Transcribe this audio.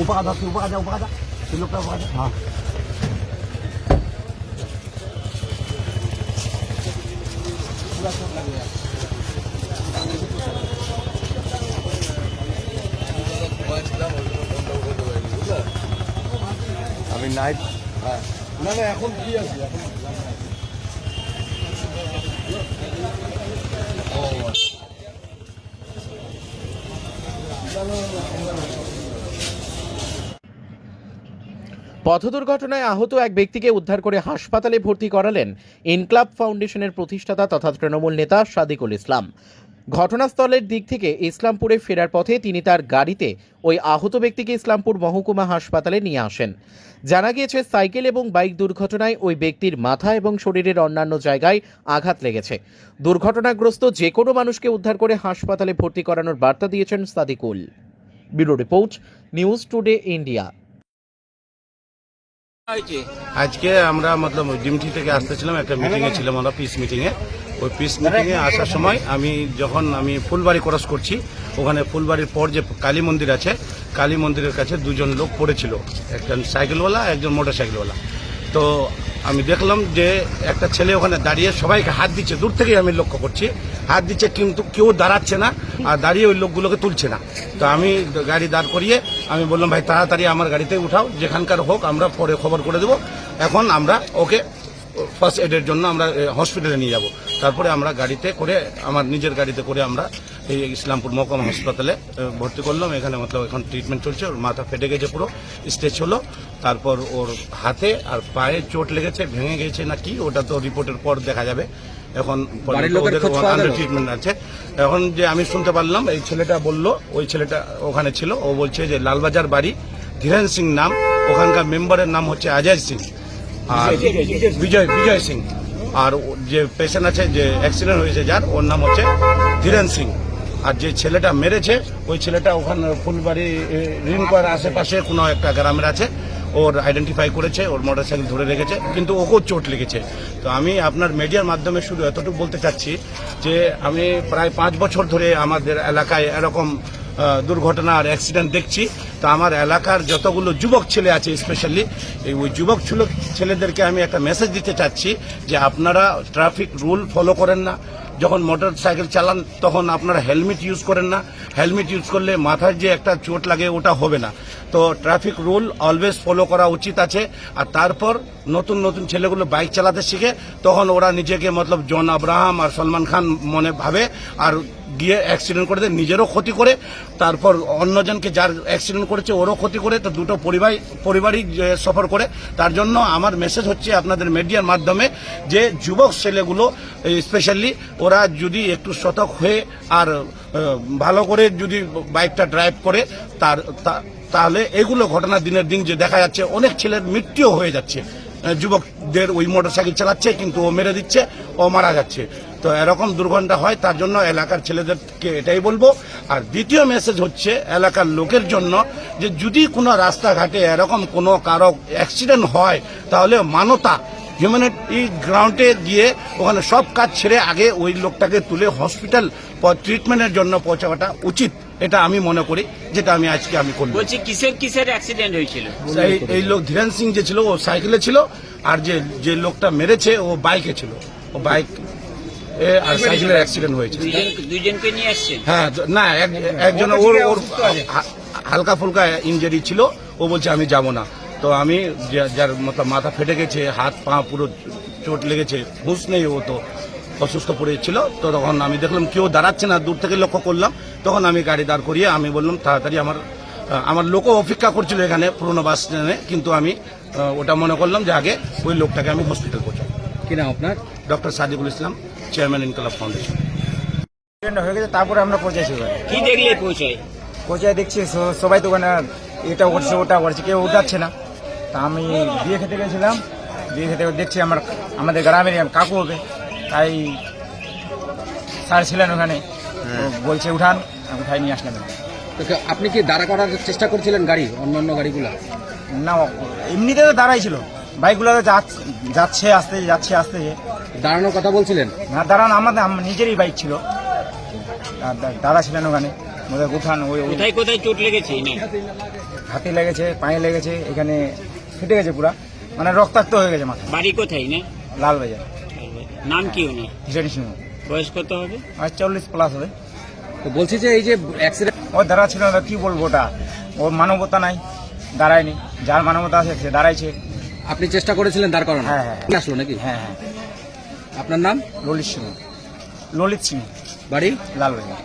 ऊपर आ जाओ ऊपर आ जाओ ऊपर आ जाओ तुम लोग का ऊपर आ जाओ हाँ আমি নাইট না না এখন কি আছে এখন পথ দুর্ঘটনায় আহত এক ব্যক্তিকে উদ্ধার করে হাসপাতালে ভর্তি করালেন ইনক্লাব ফাউন্ডেশনের প্রতিষ্ঠাতা তথা তৃণমূল নেতা সাদিকুল ইসলাম। ঘটনাস্থলের দিক থেকে ইসলামপুরে ফেরার পথে তিনি তার গাড়িতে ওই আহত ব্যক্তিকে ইসলামপুর মহকুমা হাসপাতালে নিয়ে আসেন। জানা গিয়েছে, সাইকেল এবং বাইক দুর্ঘটনায় ওই ব্যক্তির মাথা এবং শরীরের অন্যান্য জায়গায় আঘাত লেগেছে। দুর্ঘটনাগ্রস্ত যে কোনো মানুষকে উদ্ধার করে হাসপাতালে ভর্তি করানোর বার্তা দিয়েছেন Sadikul. Bureau report, news today, India. আজকে আমরা মতলব ডিমটি থেকে আসতেছিলাম, একটা মিটিং এ ছিলাম আমরা পিস মিটিং এ। ওই পিস মিটিং এ আসার সময় আমি যখন আমি ফুলবাড়ি ক্রস করছি, ওখানে ফুলবাড়ির পর যে কালী মন্দির আছে, কালী মন্দিরের কাছে দুজন লোক পড়েছিল। একজন সাইকেলওয়ালা, একজন মোটর সাইকেলওয়ালা তো আমি দেখলাম যে একটা ছেলে ওখানে দাঁড়িয়ে সবাইকে হাত দিচ্ছে, দূর থেকেই আমি লক্ষ্য করছি। হাত দিচ্ছে কিন্তু কেউ দাঁড়াচ্ছে না, আর দাঁড়িয়ে ওই লোকগুলোকে তুলছে না। তো আমি গাড়ি দাঁড় করিয়ে আমি বললাম, ভাই, তাড়াতাড়ি আমার গাড়িতে উঠাও, যেখানকার হোক আমরা পরে খবর করে দেব। এখন আমরা, ওকে ফার্স্ট এডের জন্য আমরা হসপিটালে নিয়ে যাব। তারপরে আমরা গাড়িতে করে আমার নিজের গাড়িতে করে আমরা এই ইসলামপুর মহকুমা হাসপাতালে ভর্তি করলাম। এখানে মতলব এখন ট্রিটমেন্ট চলছে। ওর মাথা ফেটে গেছে পুরো স্টেজ হলো। তারপর ওর হাতে আর পায়ে চোট লেগেছে ভেঙে গেছে না কি ওটা তো রিপোর্টের পর দেখা যাবে। এখন ট্রিটমেন্ট আছে। এখন যে আমি শুনতে পারলাম এই ছেলেটা বলল ওই ছেলেটা ওখানে ছিল ও বলছে যে লালবাজার বাড়ি ধীরেন সিং নাম ওখানকার মেম্বারের নাম হচ্ছে অজয় সিং। আর বিজয় বিজয় সিং। আর যে পেশেন্ট আছে যে অ্যাক্সিডেন্ট হয়েছে যার ওর নাম হচ্ছে ধীরেন সিং। আর যে ছেলেটা মেরেছে ওই ছেলেটা ওখানে ফুলবাড়ি রিনকোয়ার আশেপাশে কোনো একটা গ্রামের আছে। ওর আইডেন্টিফাই করেছে ওর মোটরসাইকেল ধরে রেখেছে কিন্তু ওকেও চোট লেগেছে। তো আমি আপনার মিডিয়ার মাধ্যমে শুধু এতটুকু বলতে চাচ্ছি যে আমি প্রায় পাঁচ বছর ধরে আমাদের এলাকায় এরকম দুর্ঘটনা আর অ্যাক্সিডেন্ট দেখছি। তো আমার এলাকার যতগুলো যুবক ছেলে আছে স্পেশালি এই ওই যুবক ছিল ছেলেদেরকে আমি একটা মেসেজ দিতে চাচ্ছি যে আপনারা ট্রাফিক রুল ফলো করেন না। যখন মোটর সাইকেল চালান, তখন আপনারা হেলমেট ইউজ করেন না। হেলমেট ইউজ করলে মাথায় যে একটা চোট লাগে, ওটা হবে না। তো ট্রাফিক রুল অলওয়েজ ফলো করা উচিত আছে। আর তারপর নতুন নতুন ছেলেগুলো বাইক চালাতে শিখে, তখন ওরা নিজেকে, মতলব জন আব্রাহাম আর সলমান খান মনে ভাবে। আর গিয়ে অ্যাক্সিডেন্ট করে দেয় নিজেরও ক্ষতি করে, তারপর অন্যজনকে যার অ্যাক্সিডেন্ট করেছে, ওরও ক্ষতি করে, তো দুটো পরিবার পরিবারই সফর করে। তার জন্য আমার মেসেজ হচ্ছে আপনাদের মিডিয়ার মাধ্যমে যে যুবক ছেলেগুলো স্পেশালি ওরা যদি একটু শতক হয়ে আর ভালো করে যদি বাইকটা ড্রাইভ করে, তার তাহলে এগুলো ঘটনা দিনের দিন যে দেখা যাচ্ছে, অনেক ছেলের মৃত্যুও হয়ে যাচ্ছে। যুবকদের ওই মোটর সাইকেল চালাচ্ছে, কিন্তু ও মেরে দিচ্ছে, ও মারা যাচ্ছে। তো এরকম দুর্ঘটনা হয় তার জন্য এলাকার ছেলেদেরকে এটাই বলব। আর দ্বিতীয় মেসেজ হচ্ছে এলাকার লোকের জন্য যে যদি কোনো রাস্তাঘাটে এরকম কোনো কারও অ্যাক্সিডেন্ট হয় তাহলে মানতা হিউম্যানিটি গ্রাউন্ডে গিয়ে ওখানে সব কাজ ছেড়ে আগে ওই লোকটাকে তুলে হসপিটাল ট্রিটমেন্টের জন্য পৌঁছাওয়াটা উচিত এটা আমি মনে করি যেটা আমি আজকে আমি করব। বলছি কিসের কিসের অ্যাক্সিডেন্ট হয়েছিল? এই লোক ধীরেন সিং যে ছিল ও সাইকেলে ছিল আর যে যে লোকটা মেরেছে ও বাইকে ছিল। ও বাইক আর সাইকেলের অ্যাক্সিডেন্ট হয়েছে। দুইজনকে নিয়ে আসছেন? হ্যাঁ না এক- একজন ওর ওর হালকা ফুলকা ইঞ্জুরি ছিল। ও বলছে আমি যাব না। তো আমি যার মতলব মাথা ফেটে গেছে হাত পা পুরো চোট লেগেছে হুঁশ নেই ও তো অসুস্থ পড়ে ছিল তো তখন আমি দেখলাম কেউ দাঁড়াচ্ছে না দূর থেকে লক্ষ্য করলাম। তখন আমি গাড়ি দাঁড় করিয়ে আমি বললাম তাড়াতাড়ি আমার আমার লোকও অপেক্ষা করছিল এখানে পুরোনো বাস স্ট্যান্ডে। কিন্তু আমি ওটা মনে করলাম যে আগে ওই লোকটাকে আমি হসপিটাল পৌঁছাবো। কি নাম আপনার? Doctor Sadikul Islam. Chairman Inqilab foundation হয়ে গেছে তারপরে আমরা পৌঁছেছি কি দেখলে পৌঁছায়? পৌঁছায় দেখছি সবাই তো ওখানে এটা করছে ওটা করছে কেউ উঠাচ্ছে না। তা আমি বিয়ে খেতে গেছিলাম বিয়ে খেতে দেখছি আমার আমাদের গ্রামের কাকু হবে। তাই স্যার ছিলেন ওখানে। বলছে উঠান আমি উঠাই নিয়ে আসলাম। তো আপনি কি দাঁড়া করার চেষ্টা করছিলেন গাড়ি অন্যান্য গাড়িগুলো? না এমনিতে তো দাঁড়াই ছিল। বাইকগুলো যাচ্ছে আসতে যাচ্ছে আসতে। দাঁড়ানোর কথা বলছিলেন? না দাঁড়ান আমাদের নিজেরই বাইক ছিল। আর দা- দাদা ছিলেন ওখানে। ওদের উঠান ওই কোথায় কোথায় চোট লেগেছে হাতে লেগেছে পায়ে লেগেছে এখানে ফেটে গেছে পুরা। মানে রক্তাক্ত হয়ে গেছে মাথা। বাড়ি কোথায় না? লাল বাজার নাম কি উনি হিসানি সিংহ। বয়স কত হবে? আর চল্লিশ প্লাস হবে। তো বলছি যে এই যে অ্যাক্সিডেন্ট ও দাঁড়া ছিল না কি বলব ওটা? ওর মানবতা নাই দাঁড়ায়নি। যার মানবতা আছে সে দাঁড়াইছে। আপনি চেষ্টা করেছিলেন দাঁড় করানো হ্যাঁ, হ্যাঁ। আসলো নাকি? হ্যাঁ হ্যাঁ। আপনার নাম? ললিত সিং ললিত সিংহ। বাড়ি? লাল বাজার